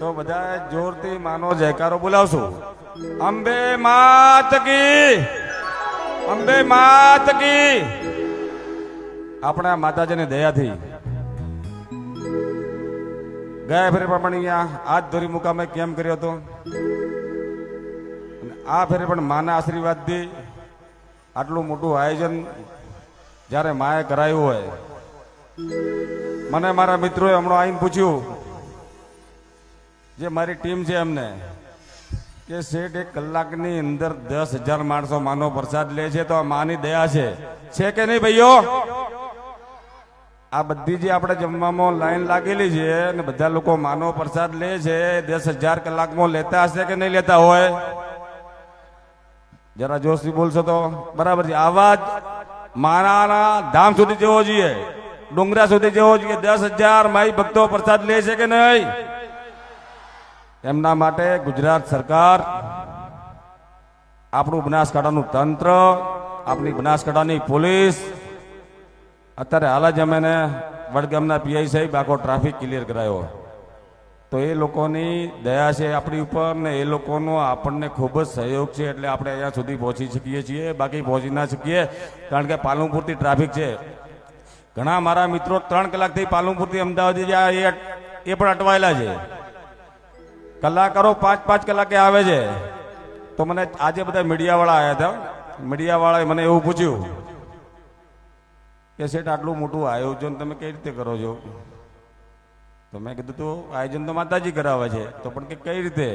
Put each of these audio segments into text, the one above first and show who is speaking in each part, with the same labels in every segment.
Speaker 1: તો બધા જોરથી માનો જયકારો બોલાવશું. અંબે માત કી, અંબે માત કી. આપણા માતાજીની દયાથી. ગયા ફેરે પણ અહીંયા આજ ધોરી મુકામે કેમ કર્યો હતો? આ ફેરે પણ માના આશીર્વાદથી આટલું મોટું આયોજન જ્યારે માએ કરાયું હોય. મને મારા મિત્રોએ હમણાં આવીને પૂછ્યું જે મારી ટીમ છે એમને, કે શેઠ એક કલાકની અંદર દસ હજાર માણસો માનો પ્રસાદ લે છે તો આ માની દયા છે. છે કે નહીં ભાઈઓ? આ બધી જે આપણે જમવામાં લાઈન લાગેલી છે અને બધા લોકો માનો પ્રસાદ લે છે, દસ હજાર કલાકમાં લેતા હશે કે નહીં લેતા હોય? જરા જોશથી બોલશો તો. બરાબર છે. આવા જ માનાના ધામ સુધી જવો જોઈએ. ડુંગરા સુધી જવો જોઈએ. દસ હજાર માઈ ભક્તો પ્રસાદ લે છે કે નહીં? એમના માટે ગુજરાત સરકાર આપણું બનાસકાંઠાનું તંત્ર, આપણી બનાસકાંઠાની પોલીસ. અત્યારે હાલ જ અમે વડગામના પીઆઈ સાહેબ આખો ટ્રાફિક ક્લિયર કરાયો. તો એ લોકોની દયા છે આપણી ઉપર ને એ લોકોનો આપણને ખૂબ જ સહયોગ છે એટલે આપણે અહીંયા સુધી પહોંચી શકીએ છીએ. બાકી પહોંચી ના શકીએ કારણ કે પાલનપુરથી ટ્રાફિક છે. ઘણા મારા મિત્રો ત્રણ કલાકથી પાલનપુરથી અમદાવાદ એ પણ અટવાયેલા છે. કલાકારો પાંચ પાંચ કલાકે આવે છે. તો મને આજે બધા મીડિયાવાળા આવ્યા હતા. મીડિયાવાળાએ મને એવું પૂછ્યું કે શેઠ, આટલું મોટું આયોજન તમે કઈ રીતે કરો છો? તો મેં કીધું, તો આયોજન તો માતાજી કરાવે છે. તો પણ કે કઈ રીતે?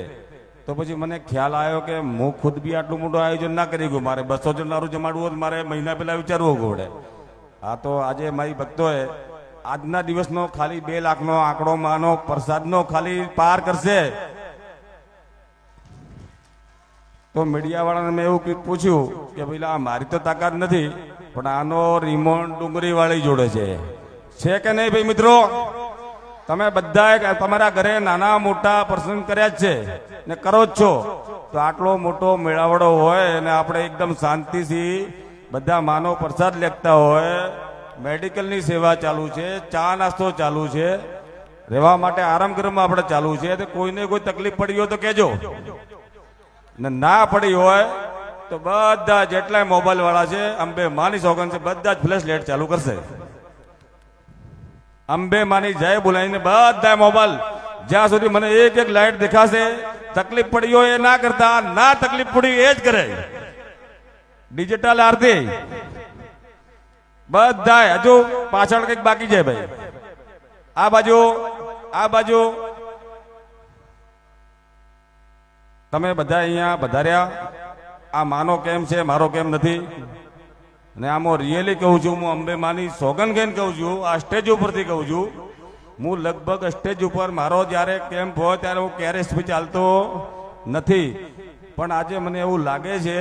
Speaker 1: તો પછી મને ખ્યાલ આવ્યો કે હું ખુદ બી આટલું મોટું આયોજન ના કરી ગયું મારે બસો જણનારું જમાડવું હોય તો મારે મહિના પહેલા વિચારવું પડે. આ તો આજે મારી ભક્તોએ આજના દિવસનો ખાલી બે લાખનો આંકડો માનો પ્રસાદનો ખાલી પાર કરશે. તો મીડિયાવાળાને મેં એવું પૂછ્યું કે ભાઈ આ મારી તો તાકાત નથી, પણ આનો રિમોન ડુંગરી વાળી જોડે છે. છે કે નહીં ભાઈ મિત્રો? તમે બધા તમારા ઘરે નાના મોટા પ્રસંગ કર્યા જ છે ને કરો જ છો. તો આટલો મોટો મેળાવડો હોય અને આપણે એકદમ શાંતિથી બધા માનો પ્રસાદ લેખતા હોય મેડિકલની સેવા ચાલુ છે, ચા નાસ્તો ચાલુ છે, રહેવા માટે આરામ ગૃહમાં આપણે ચાલુ છે, તો કોઈને કોઈ તકલીફ પડી હોય તો કહેજો. ને ના પડી હોય તો બધા જેટલા મોબાઈલ વાળા છે, અંબે માની સોગન છે, બધા જ ફ્લેશ લાઇટ ચાલુ કરશે. અંબે માની જય બોલાવીને બધા મોબાઈલ, જ્યાં સુધી મને એક એક લાઇટ દેખાશે, તકલીફ પડી હોય એ ના કરતા, ના તકલીફ પડી એ જ કરે. ડિજિટલ આરતી. બધા હજુ પાછળ કંઈક બાકી છે ભાઈ. આ બાજુ આ બાજુ. તમે બધા અહીંયા વધાર્યા આ માનો કેમ છે, મારો કેમ નથી? અને આમાં રિયલી કહું છું, હું અંબે માની સોગન ખાઈને કહું છું, આ સ્ટેજ ઉપરથી કહું છું. હું લગભગ સ્ટેજ ઉપર મારો જ્યારે કેમ્પ હોય ત્યારે હું ક્યારે સ્પીચ ચાલતો નથી. પણ આજે મને એવું લાગે છે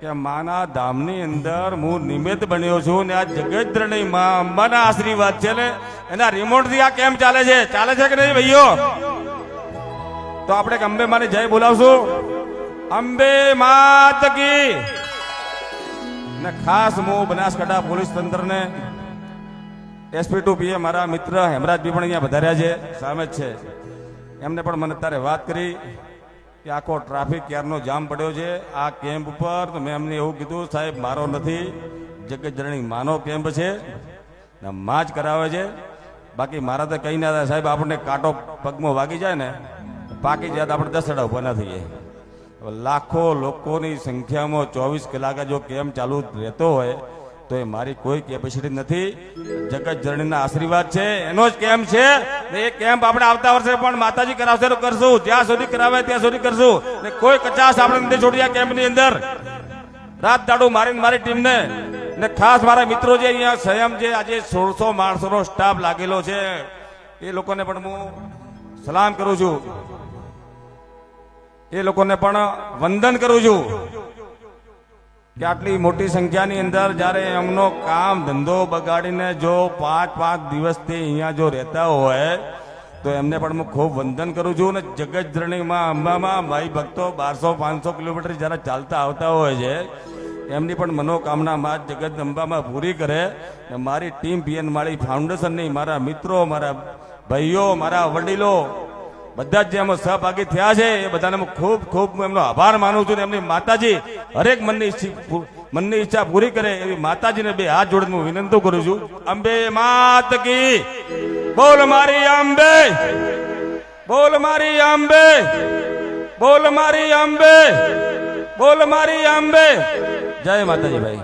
Speaker 1: કે માના ધામની અંદર હું નિમિત્ત બન્યો છું ને આ જગતદ્રણી માં અંબાના આશીર્વાદ છે ને એના રિમોટથી આ કેમ ચાલે છે? ચાલે છે કે નહીં ભાઈઓ? તો આપણે અંબે માને જય બોલાવશું. અંબે માત કી. ને ખાસ હું બનાસકાંઠા પોલીસ તંત્રને એસપી ટુ પીએ મારા મિત્ર હેમરાજભાઈ પણ અહીંયા વધાર્યા છે, સામે જ છે. એમને પણ મને અત્યારે વાત કરી. કે આખો ટ્રાફિક ક્યારનો જામ પડ્યો છે? આ કેમ્પ ઉપર તો મેં એમને એવું કીધું, સાહેબ, મારો નથી. જગતજરણી માનો કેમ્પ છે ને માં જ કરાવે છે. બાકી મારા તો કંઈ ના સાહેબ, આપણને કાંટો પગમાં વાગી જાય ને, પાકી જાય આપણે દસડા ઊભા ના થઈએ. લાખો લોકોની સંખ્યામાં ચોવીસ કલાક જો કેમ્પ ચાલુ રહેતો હોય તો એ મારી કોઈ કેપેસિટી નથી. જગત જરણીના આશીર્વાદ છે. એનો જ કેમ્પ છે. એ કેમ્પ આપણે આવતા વર્ષે પણ માતાજી કરાવશે તો કરશું. જ્યાં સુધી કરાવે ત્યાં સુધી કરશું. ને કોઈ કચાશ આપણે નથી છોડી આ કેમ્પની અંદર. રાત દાડું મારીને મારી ટીમને. ને ખાસ મારા મિત્રો જે અહીંયા સંયમ જે આજે સોળસો માણસોનો સ્ટાફ લાગેલો છે, એ લોકોને પણ હું સલામ કરું છું. એ લોકોને પણ વંદન કરું છું. કે આટલી મોટી સંખ્યાની અંદર જ્યારે એમનો કામ ધંધો બગાડીને જો પાંચ પાંચ દિવસથી અહીંયા જો રહેતા હોય, તો એમને પણ હું ખૂબ વંદન કરું છું અને જગત ધરણીમાં અંબામાં ભાઈ ભક્તો બારસો પાંચસો કિલોમીટર જ્યારે ચાલતા આવતા હોય છે, એમની પણ મનોકામના માં જગત અંબામાં પૂરી કરે ને મારી ટીમ પીએન માળી ફાઉન્ડેશનની મારા મિત્રો, મારા ભાઈઓ, મારા વડીલો, બધા જ જે એમાં સહભાગી થયા છે, એ બધાને હું ખૂબ ખૂબ એમનો આભાર માનું છું ને એમની માતાજી હરેક મનની મનની ઈચ્છા પૂરી કરે એવી માતાજીને બે હાથ જોડીને હું વિનંતી કરું છું. અંબે માત કી. બોલ મારી અંબે. બોલ મારી અંબે. બોલ મારી અંબે. બોલ મારી અંબે. જય માતાજી ભાઈ.